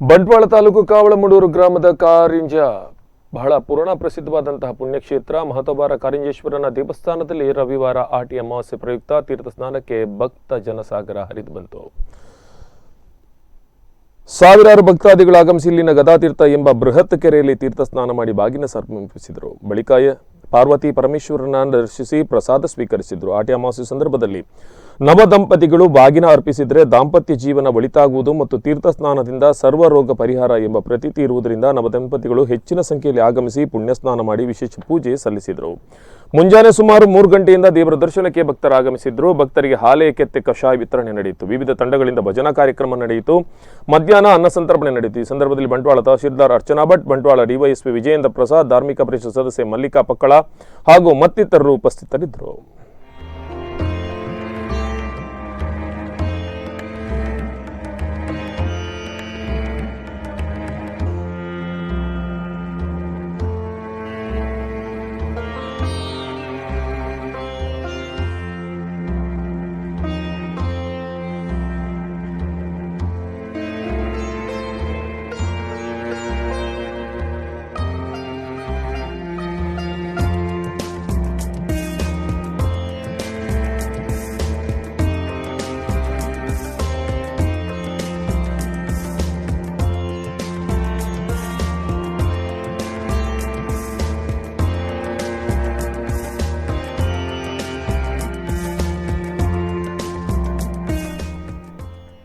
ಬಂಟ್ವಾಳ ತಾಲೂಕು ಕಾವಳಮಡೂರು ಗ್ರಾಮದ ಕಾರಿಂಜ. ಬಹಳ ಪುರಾಣ ಪ್ರಸಿದ್ಧವಾದಂತಹ ಪುಣ್ಯಕ್ಷೇತ್ರ. ಮಹತೋಬಾರ ಕಾರಿಂಜೇಶ್ವರನ ದೇವಸ್ಥಾನದಲ್ಲಿ ರವಿವಾರ ಆಟಿ ಅಮಾವಾಸ್ಯೆ ಪ್ರಯುಕ್ತ ತೀರ್ಥ ಸ್ನಾನಕ್ಕೆ ಭಕ್ತ ಜನಸಾಗರ ಹರಿದು ಬಂತು. ಸಾವಿರಾರು ಭಕ್ತಾದಿಗಳು ಆಗಮಿಸಿ ಇಲ್ಲಿನ ಗದಾತೀರ್ಥ ಎಂಬ ಬೃಹತ್ ಕೆರೆಯಲ್ಲಿ ತೀರ್ಥ ಸ್ನಾನ ಮಾಡಿ ಬಾಗಿನ ಸಮರ್ಪಿಸಿದರು. ಬಳಿಕ ಪಾರ್ವತಿ ಪರಮೇಶ್ವರನ ದರ್ಶಿಸಿ ಪ್ರಸಾದ ಸ್ವೀಕರಿಸಿದರು. ಆಟಿ ಅಮಾವಾಸ್ಯ ಸಂದರ್ಭದಲ್ಲಿ ನವ ದಂಪತಿಗಳು ಬಾಗಿನ ಅರ್ಪಿಸಿದರೆ ದಾಂಪತ್ಯ ಜೀವನ ಒಳಿತಾಗುವುದು ಮತ್ತು ತೀರ್ಥ ಸ್ನಾನದಿಂದ ಸರ್ವ ರೋಗ ಪರಿಹಾರ ಎಂಬ ಪ್ರತೀತಿ ಇರುವುದರಿಂದ ನವ ದಂಪತಿಗಳು ಹೆಚ್ಚಿನ ಸಂಖ್ಯೆಯಲ್ಲಿ ಆಗಮಿಸಿ ಪುಣ್ಯ ಸ್ನಾನ ಮಾಡಿ ವಿಶೇಷ ಪೂಜೆ ಸಲ್ಲಿಸಿದರು. ಮುಂಜಾನೆ ಸುಮಾರು ಮೂರು ಗಂಟೆಯಿಂದ ದೇವರ ದರ್ಶನಕ್ಕೆ ಭಕ್ತರು ಆಗಮಿಸಿದ್ರು ಭಕ್ತರಿಗೆ ಕೆತ್ತೆ, ಕಷಾಯ ವಿತರಣೆ ನಡೆಯಿತು. ವಿವಿಧ ತಂಡಗಳಿಂದ ಭಜನಾ ಕಾರ್ಯಕ್ರಮ ನಡೆಯಿತು. ಮಧ್ಯಾಹ್ನ ಅನ್ನ ಸಂತರ್ಪಣೆ ನಡೆಯಿತು. ಈ ಸಂದರ್ಭದಲ್ಲಿ ಬಂಟ್ವಾಳ ತಹಶೀಲ್ದಾರ್ ಅರ್ಚನಾ ಭಟ್, ಬಂಟ್ವಾಳ ಡಿವೈಎಸ್ಪಿ ವಿಜಯೇಂದ್ರ ಪ್ರಸಾದ್, ಧಾರ್ಮಿಕ ಪರಿಷತ್ ಸದಸ್ಯೆ ಮಲ್ಲಿಕಾ ಪಕ್ಕಳ ಹಾಗೂ ಮತ್ತಿತರರು ಉಪಸ್ಥಿತರಿದ್ದರು.